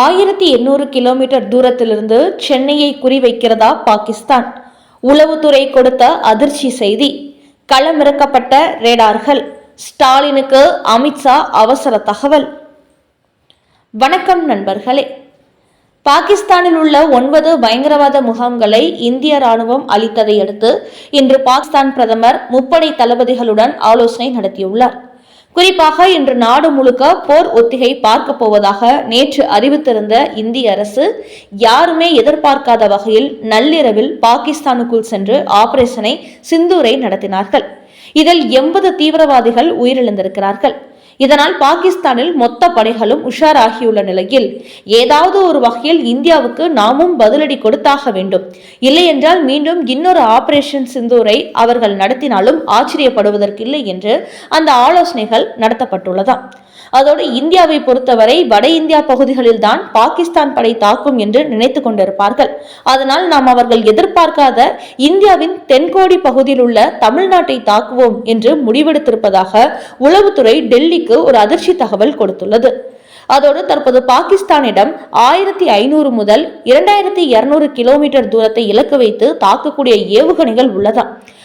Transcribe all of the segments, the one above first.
ஆயிரத்தி எண்ணூறு கிலோமீட்டர் தூரத்திலிருந்து சென்னையை குறிவைக்கிறதா பாகிஸ்தான்? உளவுத்துறை கொடுத்த அதிர்ச்சி செய்தி. களமிறக்கப்பட்ட ரேடார்கள். ஸ்டாலினுக்கு அமித்ஷா அவசர தகவல். வணக்கம் நண்பர்களே. பாகிஸ்தானில் உள்ள ஒன்பது பயங்கரவாத முகாம்களை இந்திய ராணுவம் அளித்ததை அடுத்து இன்று பாகிஸ்தான் பிரதமர் முப்படை தளபதிகளுடன் ஆலோசனை நடத்தியுள்ளார். குறிப்பாக இன்று நாடு முழுக்க போர் ஒத்திகை பார்க்க போவதாக நேற்று அறிவித்திருந்த இந்திய அரசு யாருமே எதிர்பார்க்காத வகையில் நள்ளிரவில் பாகிஸ்தானுக்குள் சென்று ஆபரேஷனை சிந்தூரை நடத்தினார்கள். இதில் எண்பது தீவிரவாதிகள் உயிரிழந்திருக்கிறார்கள். இதனால் பாகிஸ்தானில் மொத்த படைகளும் உஷாராகியுள்ள நிலையில். ஏதாவது ஒரு வகையில் இந்தியாவுக்கு நாமும் பதிலடி கொடுத்தாக வேண்டும். இல்லையென்றால் மீண்டும் இன்னொரு ஆபரேஷன் சிந்தூரை அவர்கள் நடத்தினாலும் ஆச்சரியப்படுவதற்கில்லை என்று அந்த ஆலோசனைகள் நடத்தப்பட்டுள்ளதாம். அதோடு இந்தியாவை பொறுத்தவரை வட இந்தியா பகுதிகளில் தான் பாகிஸ்தான் படை தாக்கும் என்று நினைத்து கொண்டிருப்பார்கள். அதனால் நாம் அவர்கள் எதிர்பார்க்காத இந்தியாவின் தென்கோடி பகுதியில் உள்ள தமிழ்நாட்டை தாக்குவோம் என்று முடிவெடுத்திருப்பதாக உளவுத்துறை டெல்லி டெல்லிக்கு ஒரு அதிர்ச்சி தகவல் கொடுத்துள்ளது. அதோடு தற்போது பாகிஸ்தானிடம் ஆயிரத்தி ஐநூறு முதல் இரண்டாயிரத்தி இருநூறு கிலோமீட்டர் தூரத்தை இலக்கு வைத்து தாக்கக்கூடிய ஏவுகணைகள் உள்ளதா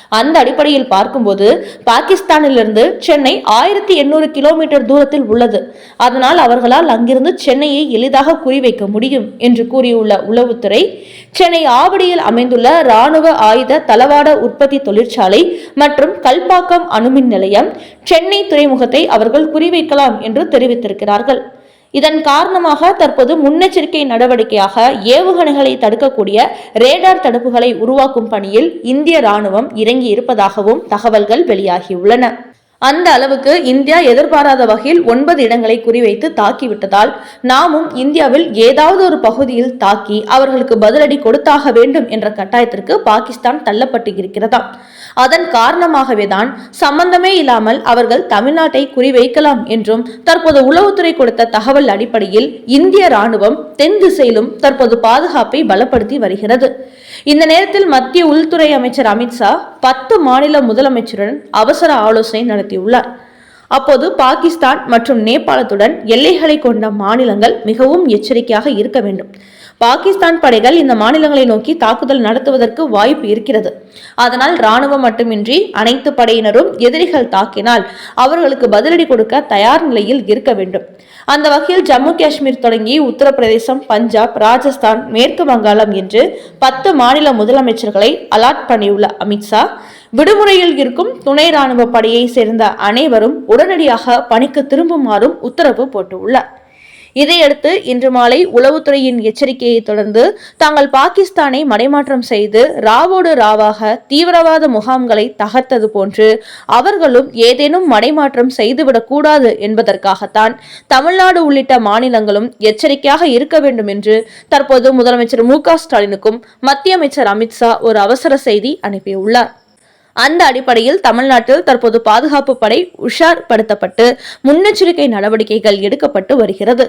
அந்த அடிப்படையில் பார்க்கும்போது பாகிஸ்தானிலிருந்து சென்னை ஆயிரத்தி எண்ணூறு கிலோமீட்டர் தூரத்தில் உள்ளது. அதனால் அவர்களால் அங்கிருந்து சென்னையை எளிதாக குறிவைக்க முடியும் என்று கூறியுள்ள உளவுத்துறை சென்னை ஆவடியில் அமைந்துள்ள ராணுவ ஆயுத தளவாட உற்பத்தி தொழிற்சாலை மற்றும் கல்பாக்கம் அணுமின் நிலையம் சென்னை துறைமுகத்தை அவர்கள் குறிவைக்கலாம் என்று தெரிவித்திருக்கிறார்கள். இதன் காரணமாக தற்போது முன்னெச்சரிக்கை நடவடிக்கையாக ஏவுகணைகளை தடுக்கக்கூடிய ரேடார் தடுப்புகளை உருவாக்கும் பணியில் இந்திய ராணுவம் இறங்கி இருப்பதாகவும் தகவல்கள் வெளியாகியுள்ளன. அந்த அளவுக்கு இந்தியா எதிர்பாராத வகையில் ஒன்பது இடங்களை குறிவைத்து தாக்கிவிட்டதால் நாமும் இந்தியாவில் ஏதாவது ஒரு பகுதியில் தாக்கி அவர்களுக்கு பதிலடி கொடுத்தாக வேண்டும் என்ற கட்டாயத்திற்கு பாகிஸ்தான் தள்ளப்பட்டு இருக்கிறதா அதன் காரணமாகவே தான் சம்பந்தமே இல்லாமல் அவர்கள் தமிழ்நாட்டை குறிவைக்கலாம் என்றும் தற்போது உளவுத்துறை கொடுத்த தகவல் அடிப்படையில் இந்திய ராணுவம் தென் திசையிலும் தற்போது பாதுகாப்பை பலப்படுத்தி வருகிறது. இந்த நேரத்தில் மத்திய உள்துறை அமைச்சர் அமித்ஷா பத்து மாநில முதலமைச்சருடன் அவசர ஆலோசனை நடத்தியுள்ளார் அப்போது பாகிஸ்தான் மற்றும் நேபாளத்துடன் எல்லைகளை கொண்ட மாநிலங்கள் மிகவும் எச்சரிக்கையாக இருக்க வேண்டும். பாகிஸ்தான் படைகள் இந்த மாநிலங்களை நோக்கி தாக்குதல் நடத்துவதற்கு வாய்ப்பு இருக்கிறது. அதனால் ராணுவம் மட்டுமின்றி அனைத்து படையினரும் எதிரிகள் தாக்கினால் அவர்களுக்கு பதிலடி கொடுக்க தயார் நிலையில் இருக்க வேண்டும். அந்த வகையில் ஜம்மு காஷ்மீர் தொடங்கி உத்தரப்பிரதேசம் பஞ்சாப் ராஜஸ்தான் மேற்கு வங்காளம் என்று பத்து மாநில முதலமைச்சர்களை அலாட் பண்ணியுள்ள அமித்ஷா விடுமுறையில் இருக்கும் துணை ராணுவ படையை சேர்ந்த அனைவரும் உடனடியாக பணிக்கு திரும்புமாறும் உத்தரவு போட்டுள்ளார். இதையடுத்து இன்று மாலை உளவுத்துறையின் எச்சரிக்கையை தொடர்ந்து தாங்கள் பாகிஸ்தானை மடைமாற்றம் செய்து ராவோடு ராவாக தீவிரவாத முகாம்களை தகர்த்தது போன்று அவர்களும் ஏதேனும் மடைமாற்றம் செய்துவிடக் கூடாது என்பதற்காகத்தான் தமிழ்நாடு உள்ளிட்ட மாநிலங்களும் எச்சரிக்கையாக இருக்க வேண்டும் என்று தற்போது முதலமைச்சர் மு ஸ்டாலினுக்கும் மத்திய அமைச்சர் அமித்ஷா ஒரு அவசர செய்தி அனுப்பியுள்ளார். அந்த அடிப்படையில் தமிழ்நாட்டில் தற்போது பாதுகாப்பு படை உஷார்படுத்தப்பட்டு முன்னெச்சரிக்கை நடவடிக்கைகள் எடுக்கப்பட்டு வருகிறது.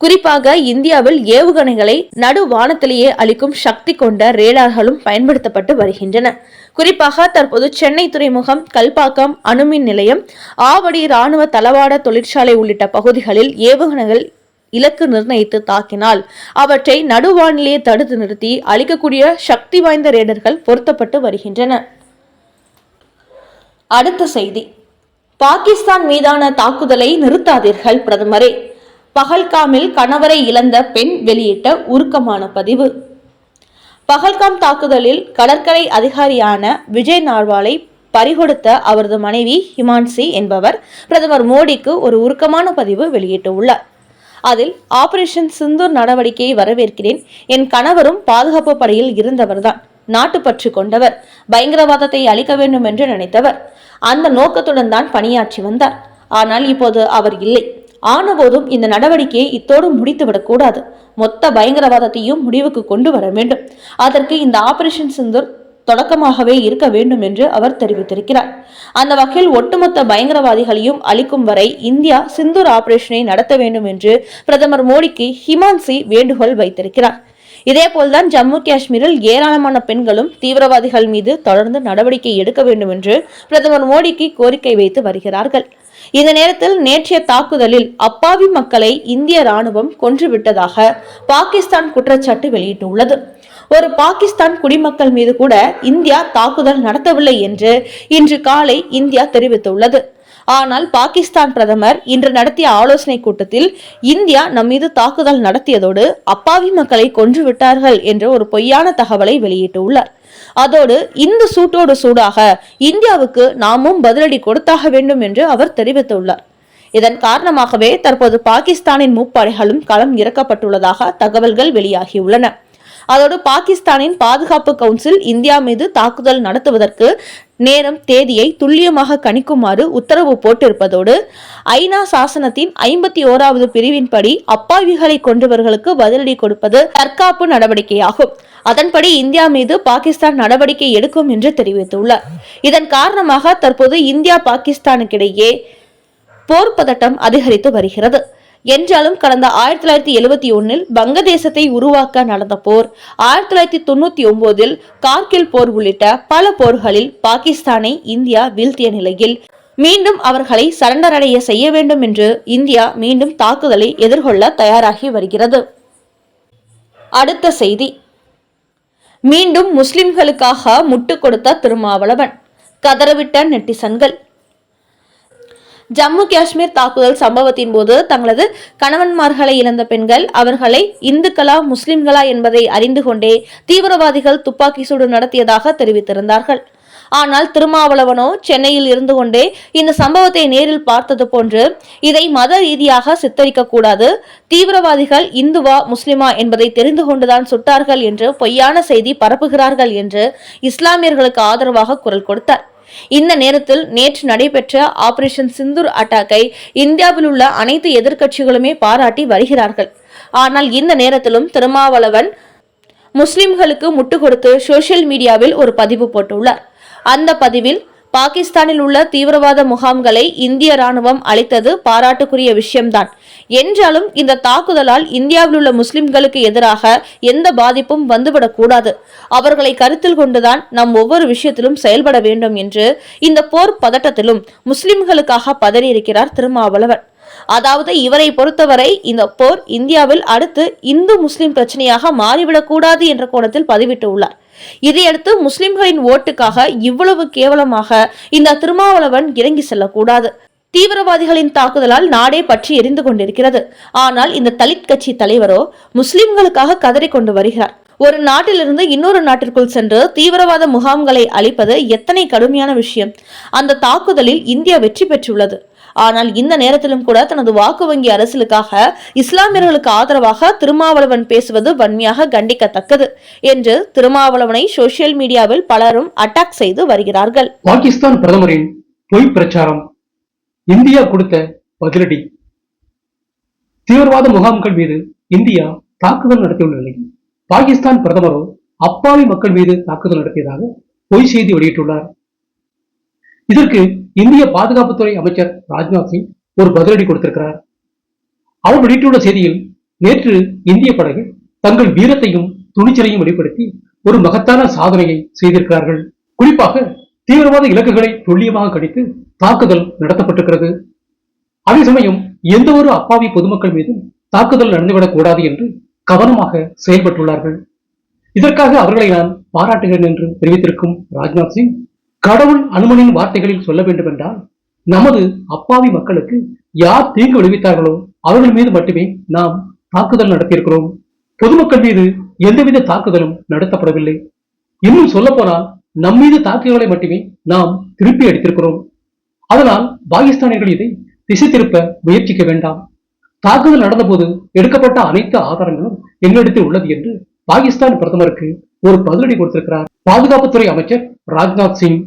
குறிப்பாக இந்தியாவில் ஏவுகணைகளை நடு வானத்திலேயே அளிக்கும் சக்தி கொண்ட ரேடார்களும் பயன்படுத்தப்பட்டு வருகின்றன. குறிப்பாக தற்போது சென்னை துறைமுகம் கல்பாக்கம் அணுமின் நிலையம் ஆவடி ராணுவ தளவாட தொழிற்சாலை உள்ளிட்ட பகுதிகளில் ஏவுகணைகள் இலக்கு நிர்ணயித்து தாக்கினால் அவற்றை நடுவானிலேயே தடுத்து நிறுத்தி அளிக்கக்கூடிய சக்தி வாய்ந்த ரேடர்கள் பொருத்தப்பட்டு வருகின்றன. அடுத்த செய்தி. பாகிஸ்தான் மீதான தாக்குதலை நிறுத்தாதீர்கள் பிரதமரே. பகல்காமில் கணவரை இழந்த பெண் வெளியிட்ட உருக்கமான பதிவு. பகல்காம் தாக்குதலில் கடற்கரை அதிகாரியான விஜய் நார்வாலை பறிகொடுத்த அவரது மனைவி ஹிமான்சி என்பவர் பிரதமர் மோடிக்கு ஒரு உருக்கமான பதிவு வெளியிட்டுள்ளார். அதில் ஆபரேஷன் சிந்தூர் நடவடிக்கையை வரவேற்கிறேன். என் கணவரும் பாதுகாப்பு படையில் இருந்தவர்தான். நாட்டுப்பற்று கொண்டவர். பயங்கரவாதத்தை அழிக்க வேண்டும் என்று நினைத்தவர். அந்த நோக்கத்துடன் தான் பணியாற்றி வந்தார். ஆனால் இப்போது அவர் இல்லை. ஆனபோதும் இந்த நடவடிக்கையை இத்தோடு முடித்துவிடக்கூடாது மொத்த பயங்கரவாதத்தையும் முடிவுக்கு கொண்டு வர வேண்டும். அதற்கு இந்த ஆபரேஷன் சிந்தூர் தொடக்கமாகவே இருக்க வேண்டும் என்று அவர் தெரிவித்திருக்கிறார். அந்த வகையில் ஒட்டுமொத்த பயங்கரவாதிகளையும் அளிக்கும் வரை இந்தியா சிந்தூர் ஆபரேஷனை நடத்த வேண்டும் என்று பிரதமர் மோடிக்கு ஹிமான்சி வேண்டுகோள் வைத்திருக்கிறார். இதேபோல்தான் ஜம்மு காஷ்மீரில் ஏராளமான பெண்களும் தீவிரவாதிகள் மீது தொடர்ந்து நடவடிக்கை எடுக்க வேண்டும் என்று பிரதமர் மோடிக்கு கோரிக்கை வைத்து வருகிறார்கள். இந்த நேரத்தில் நேற்றைய தாக்குதலில் அப்பாவி மக்களை இந்திய ராணுவம் கொன்றுவிட்டதாக பாகிஸ்தான் குற்றச்சாட்டு வெளியிட்டுள்ளது. ஒரு பாகிஸ்தான் குடிமக்கள் மீது கூட இந்தியா தாக்குதல் நடத்தவில்லை என்று இன்று காலை இந்தியா தெரிவித்துள்ளது. ஆனால் பாகிஸ்தான் பிரதமர் இன்று நடத்திய ஆலோசனை கூட்டத்தில் இந்தியா நம் மீது தாக்குதல் நடத்தியதோடு அப்பாவி மக்களை கொன்று விட்டார்கள் என்ற ஒரு பொய்யான தகவலை வெளியிட்டுள்ளார். அதோடு இந்த சூட்டோடு சூடாக இந்தியாவுக்கு நாமும் பதிலடி கொடுத்தாக வேண்டும் என்று அவர் தெரிவித்துள்ளார். இதன் காரணமாகவே தற்போது பாகிஸ்தானின் முப்படைகளும் களம் இறக்கப்பட்டுள்ளதாக தகவல்கள் வெளியாகியுள்ளன. அதோடு பாகிஸ்தானின் பாதுகாப்பு கவுன்சில் இந்தியா மீது தாக்குதல் நடத்துவதற்கு நேரம் தேதியை துல்லியமாக கணிக்குமாறு உத்தரவு போட்டிருப்பதோடு ஐநா சாசனத்தின் ஐம்பத்தி ஓராவது பிரிவின்படி அப்பாவிகளை கொன்றவர்களுக்கு பதிலடி கொடுப்பது தற்காப்பு நடவடிக்கையாகும். அதன்படி இந்தியா மீது பாகிஸ்தான் நடவடிக்கை எடுக்கும் என்று தெரிவித்துள்ளார். இதன் காரணமாக தற்போது இந்தியா பாகிஸ்தானுக்கிடையே போர் பதட்டம் அதிகரித்து வருகிறது. என்றாலும் கடந்த ஆயிரத்தி தொள்ளாயிரத்தி எழுபத்தி ஒன்னில் வங்கதேசத்தை உருவாக்க நடந்த போர் ஆயிரத்தி தொள்ளாயிரத்தி தொண்ணூத்தி ஒன்பதில் கார்கில் போர் உள்ளிட்ட பல போர்களில் பாகிஸ்தானை இந்தியா வீழ்த்திய நிலையில் மீண்டும் அவர்களை சரண்டர் அடைய செய்ய வேண்டும் என்று இந்தியா மீண்டும் தாக்குதலை எதிர்கொள்ள தயாராகி வருகிறது. அடுத்த செய்தி. மீண்டும் முஸ்லிம்களுக்காக முட்டு கொடுத்த திருமாவளவன். கதறவிட்ட நெட்டிசன்கள். ஜம்மு காஷ்மீர் தாக்குதல் சம்பவத்தின் போது தங்களது கணவன்மார்களை இழந்த பெண்கள் அவர்களை இந்துக்களா முஸ்லிம்களா என்பதை அறிந்து கொண்டே தீவிரவாதிகள் துப்பாக்கி சூடு நடத்தியதாக தெரிவித்திருந்தார்கள். ஆனால் திருமாவளவனோ சென்னையில் இருந்து கொண்டே இந்த சம்பவத்தை நேரில் பார்த்தது போன்று இதை மத ரீதியாக சித்தரிக்க கூடாது தீவிரவாதிகள் இந்துவா முஸ்லிமா என்பதை தெரிந்து கொண்டுதான் சுட்டார்கள் என்று பொய்யான செய்தி பரப்புகிறார்கள் என்று இஸ்லாமியர்களுக்கு ஆதரவாக குரல் கொடுத்தார். இந்த நேரத்தில் நேற்று நடைபெற்ற ஆபரேஷன் சிந்தூர் அட்டாக்கை இந்தியாவில் உள்ள அனைத்து எதிர்க்கட்சிகளுமே பாராட்டி வருகிறார்கள். ஆனால் இந்த நேரத்திலும் திருமாவளவன் முஸ்லிம்களுக்கு முட்டு கொடுத்து சோசியல் மீடியாவில் ஒரு பதிவு போட்டுள்ளார். அந்த பதிவில் பாகிஸ்தானில் உள்ள தீவிரவாத முகாம்களை இந்திய ராணுவம் அளித்தது பாராட்டுக்குரிய விஷயம்தான். என்றாலும் இந்த தாக்குதலால் இந்தியாவில் உள்ள முஸ்லிம்களுக்கு எதிராக எந்த பாதிப்பும் வந்துவிடக்கூடாது. அவர்களை கருத்தில் கொண்டுதான் நாம் ஒவ்வொரு விஷயத்திலும் செயல்பட வேண்டும் என்று இந்த போர் பதட்டத்திலும் முஸ்லிம்களுக்காக பதறியிருக்கிறார் திருமாவளவன். அதாவது இவரை பொறுத்தவரை இந்த போர் இந்தியாவில் அடுத்து இந்து முஸ்லிம் பிரச்சனையாக மாறிவிடக்கூடாது என்ற கோணத்தில் பதிவிட்டு உள்ளார் இதையடுத்து முஸ்லிம்களின் ஓட்டுக்காக இவ்வளவு கேவலமாக இந்த திருமாவளவன் இறங்கி செல்லக்கூடாது. தீவிரவாதிகளின் தாக்குதலால் நாடே பற்றி எரிந்து கொண்டிருக்கிறது. ஆனால் இந்த தலித் கட்சி தலைவரோ முஸ்லிம்களுக்காக கதறிக் கொண்டு வருகிறார். ஒரு நாட்டிலிருந்து இன்னொரு நாட்டிற்குள் சென்று தீவிரவாத முகாம்களை அழிப்பது எத்தனை கடுமையான விஷயம். அந்த தாக்குதலில் இந்தியா வெற்றி பெற்றுள்ளது. ஆனால் இந்த நேரத்திலும் கூட தனது வாக்கு வங்கி அரசியலுக்காக இஸ்லாமியர்களுக்கு ஆதரவாக திருமாவளவன் பேசுவது வன்மையாக கண்டிக்கத்தக்கது என்று திருமாவளவனை சோசியல் மீடியாவில் பலரும் அட்டாக் செய்து வருகிறார்கள். பாகிஸ்தான் பிரதமரின் பொய் பிரச்சாரம் இந்தியா கொடுத்த பதிலடி. தீவிரவாத முகாம்கள் மீது இந்தியா தாக்குதல் நடத்தியுள்ள நிலையில் பாகிஸ்தான் பிரதமரோ அப்பாவி மக்கள் மீது தாக்குதல் நடத்தியதாக பொய் செய்தி வெளியிட்டுள்ளார். இதற்கு இந்திய பாதுகாப்புத்துறை அமைச்சர் ராஜ்நாத் சிங் ஒரு பதிலடி கொடுத்திருக்கிறார். அவர் வெளியிட்டுள்ள செய்தியில் நேற்று இந்திய படைகள் தங்கள் வீரத்தையும் துணிச்சலையும் வெளிப்படுத்தி ஒரு மகத்தான சாதனையை செய்திருக்கிறார்கள். குறிப்பாக தீவிரவாத இலக்குகளை துல்லியமாக கணித்து தாக்குதல் நடத்தப்பட்டிருக்கிறது. அதே சமயம் எந்த ஒரு அப்பாவி பொதுமக்கள் மீதும் தாக்குதல் நடந்துவிடக் கூடாது என்று கவனமாக செயல்பட்டுள்ளார்கள். இதற்காக அவர்களை நான் பாராட்டுகிறேன் என்று தெரிவித்திருக்கும் ராஜ்நாத் சிங் கடவுள் அனுமனின் வார்த்தைகளில் சொல்ல வேண்டும் என்றால் நமது அப்பாவி மக்களுக்கு யார் தீங்கு விளைவித்தார்களோ அவர்கள் மீது மட்டுமே நாம் தாக்குதல் நடத்தியிருக்கிறோம். பொதுமக்கள் மீது எந்தவித தாக்குதலும் நடத்தப்படவில்லை. இன்னும் சொல்ல போனால் நம் மீது தாக்குதல்களை மட்டுமே நாம் திருப்பி அடித்திருக்கிறோம் அதனால் பாகிஸ்தானியர்கள் இதை திசை திருப்ப முயற்சிக்க வேண்டாம். தாக்குதல் நடந்தபோது எடுக்கப்பட்ட அனைத்து ஆதாரங்களும் எங்களிடத்தில் உள்ளது என்று பாகிஸ்தான் பிரதமருக்கு ஒரு பதிலடி கொடுத்திருக்கிறார். பாதுகாப்புத்துறை அமைச்சர் ராஜ்நாத் சிங்.